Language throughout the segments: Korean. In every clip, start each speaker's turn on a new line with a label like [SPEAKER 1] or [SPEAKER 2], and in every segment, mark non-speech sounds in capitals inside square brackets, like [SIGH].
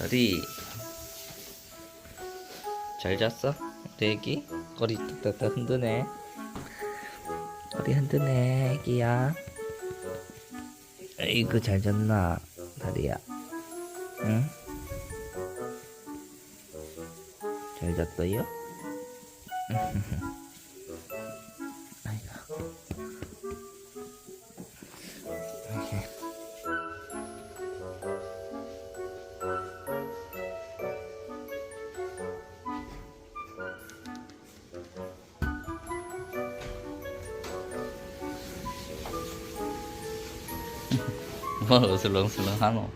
[SPEAKER 1] 별이 잘 잤어? 우리 애기? 꼬리 뚝딱딱 흔드네 꼬리 흔드네 애기야 에이그 잘 잤나 다리야 응? 잘 잤어요? [LAUGHS] 뭘 어슬렁슬렁 하노?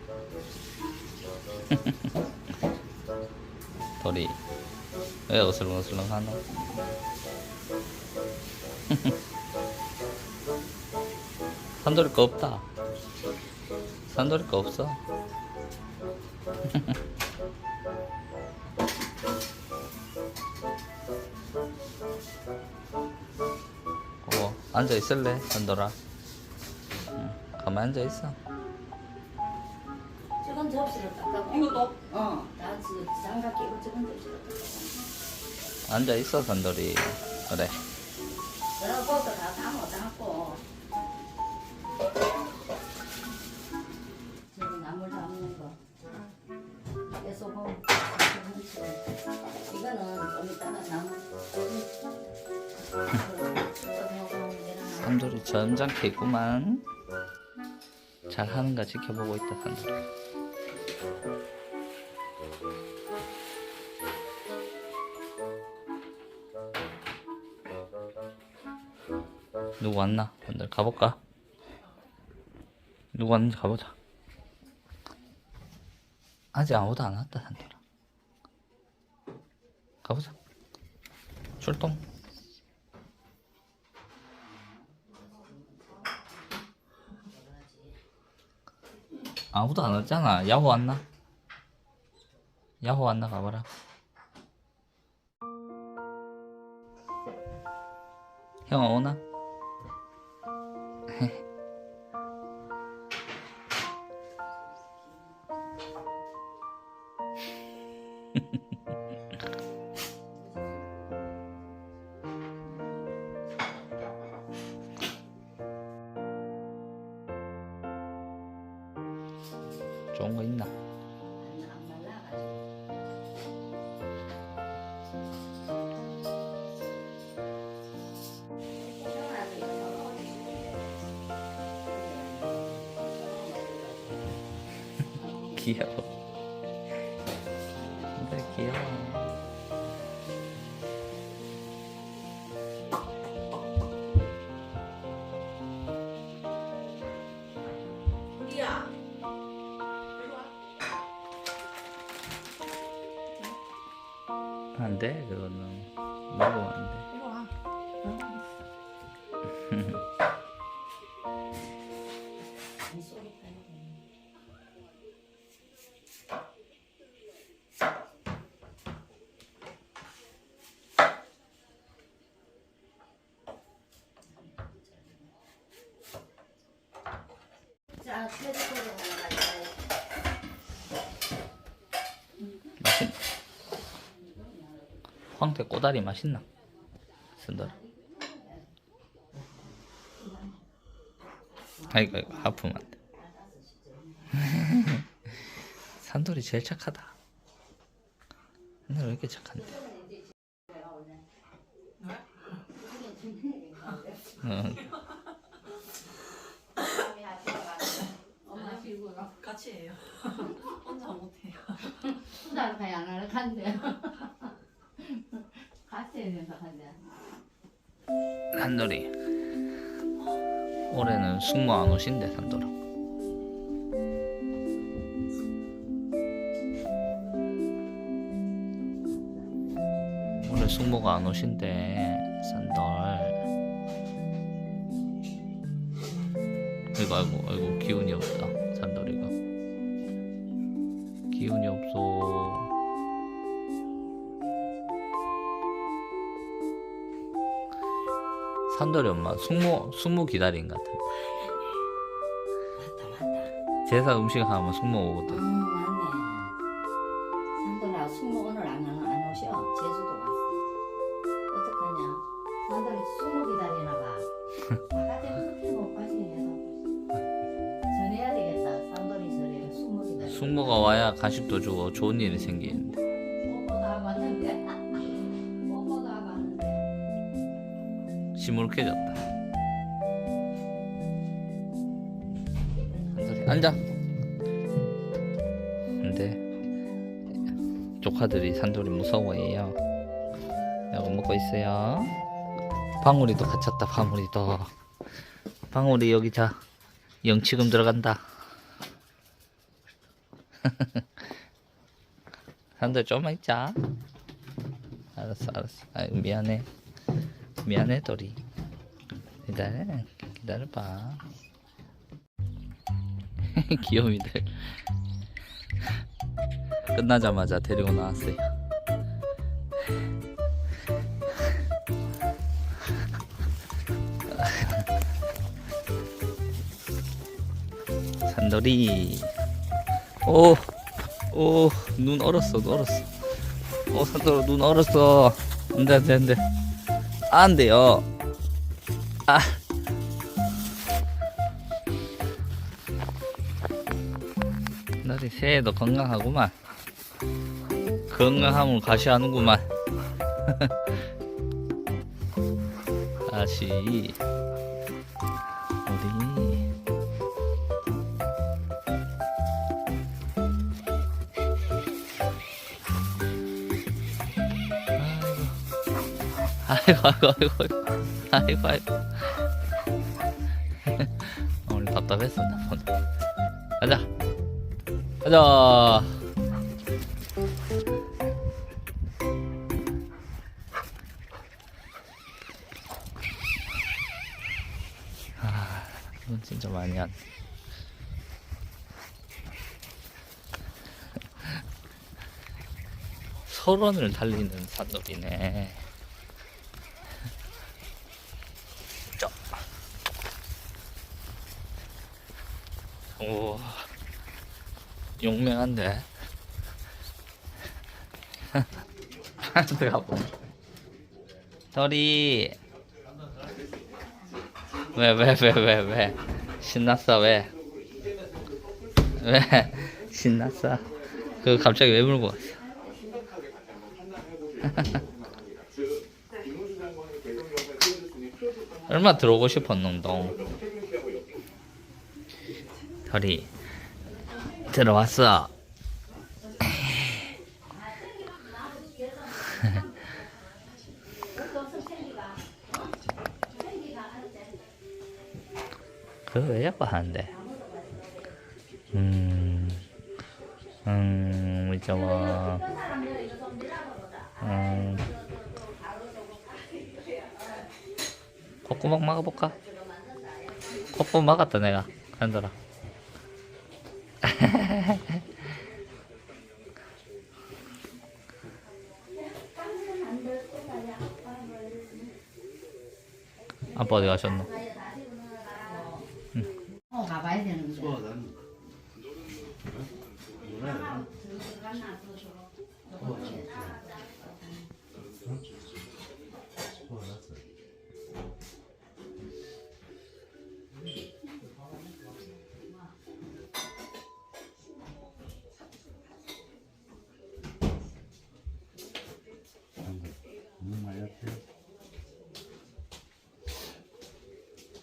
[SPEAKER 1] [LAUGHS] 돌이 왜 어슬렁어슬렁 하노? [LAUGHS] 산돌이 거 없다. 산돌이 거 없어. [LAUGHS] 어, 앉아 있을래, 산돌아? 응, 가만 앉아 있어.
[SPEAKER 2] 저건 접시를 닦아고
[SPEAKER 3] 이것도
[SPEAKER 2] 어, 다 지- 장갑 끼고 저건 접시를 닦아고
[SPEAKER 1] 앉아 있어, 산돌이. 그래.
[SPEAKER 2] 그러고 것도 다 담아 담고 저기 나물 담는 거 이거는 좀 이따가 나물
[SPEAKER 1] 산돌이 점잖게 있구만. 잘 하는가 지켜보고 있다, 산돌이. 누구 왔나? 오늘 가볼까? 누구 왔는지 가보자. 아직 아무도 안 왔다, 산돌아. 가보자. 출동. 아무도 안 왔잖아. 야호 왔나? 야호 왔나 가봐라. 형 오나? [LAUGHS] 좋은 거 [LAUGHS]
[SPEAKER 2] 안
[SPEAKER 1] 돼, 그거는. 먹으면 안 돼.
[SPEAKER 3] 이리 와.
[SPEAKER 2] 자, 돼지고기 하나 가져가야지.
[SPEAKER 1] 맛있 황태 꼬다리 맛있나? 쓴다. 아이고, 아이고, 하프면 안 돼. [LAUGHS] 산돌이 제일 착하다. 근데 왜 이렇게 착한데? 어, 숙모 안 오신대, 산돌아. 올해 숙모가 안 오신대, 산돌. 아이고, 아이고, 아이고, 기운이 없다, 산돌이 엄마 숙모 숙모 기다린 것 같아.
[SPEAKER 2] 맞다, 맞다.
[SPEAKER 1] 제사 음식 하면 숙모 오거든.
[SPEAKER 2] 음, 맞네. 숙모 오늘 안, 안, 안 오셔. 제주도 갔어. 어떡하냐. 사람들이 숙모 기다리나 봐. 바깥에 그렇게 못 가시네. 전해야 되겠다. 산돌이 전에 숙모 기다리.
[SPEAKER 1] 숙모가 와야 간식도 주고 좋은 일이 생기는데. 시무룩해졌다. 앉아. 근데 조카들이 산돌이 무서워해요. 이거 먹고 있어요. 방울이도 갇혔다. 방울이도. 방울이 여기 자 영치금 들어간다. [LAUGHS] 산돌 좀만 있자. 알았어, 알았어. 아유, 미안해. 미안해 도리. 기다려 기다려봐. [LAUGHS] 귀요미들. 끝나자마자 데리고 나왔어요. [LAUGHS] 산돌이. 오 오 눈 얼었어 눈 얼었어. 어 산돌아 눈 얼었어. 안돼 안돼 안돼 안 돼요. 아. 너희 새해도 건강하구만. 건강함을 과시하는구만. [LAUGHS] 다시 아이고 아이고 아이고 아이고 아이고. 오늘 답답했어 나 오늘. 가자. 가자. 아 이건 진짜 많이 한 설원을 [LAUGHS] 달리는 산놀이네 오, 용맹한데. [LAUGHS] 내가 뭐. 덜이. 왜, 왜, 왜, 왜, 왜. 신났어, 왜? 왜? [LAUGHS] 신났어? 그 갑자기 왜 물고 왔어? [LAUGHS] 얼마 들어오고 싶었는동 덜이 들어왔어. [LAUGHS] 그거 왜 자꾸 하는데? 음, 음, 이제 뭐, 음, 콧구멍 막아볼까? 콧구멍 막았다 내가. 한더라 아빠 어디 가셨노?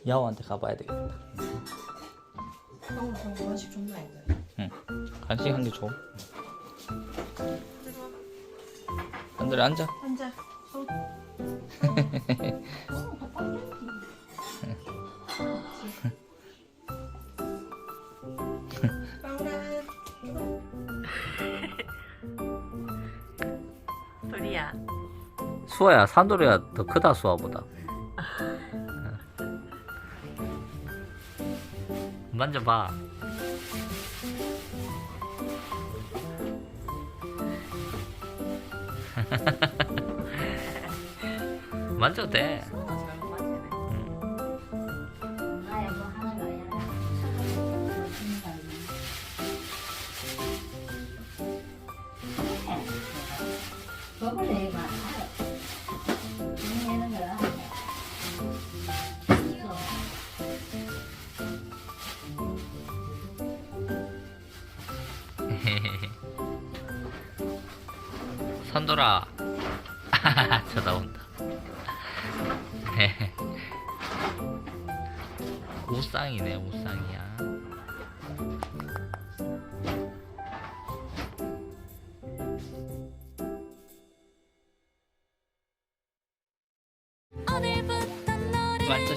[SPEAKER 1] 야호한테 가봐야 되겠다
[SPEAKER 3] 형 그런 원식 존나 있네.
[SPEAKER 1] 응 간식 한 개 줘. 한들에 앉아.
[SPEAKER 3] 앉아. 도리야.
[SPEAKER 1] 수아야 산돌이가 더 크다 수아보다. 만져봐. [LAUGHS] 만져도 돼.
[SPEAKER 2] 먹을래
[SPEAKER 1] 선돌아. [LAUGHS] 쳐다본다. 우상이네 우상이야.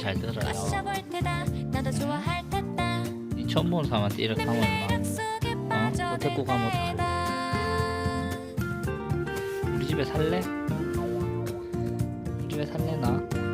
[SPEAKER 1] 잘 들어요. 처음 보는 사람한테 이렇게 하면 막
[SPEAKER 4] 빠져
[SPEAKER 1] 데리고 가면 우리 집에 살래? 우리 집에 살래 나?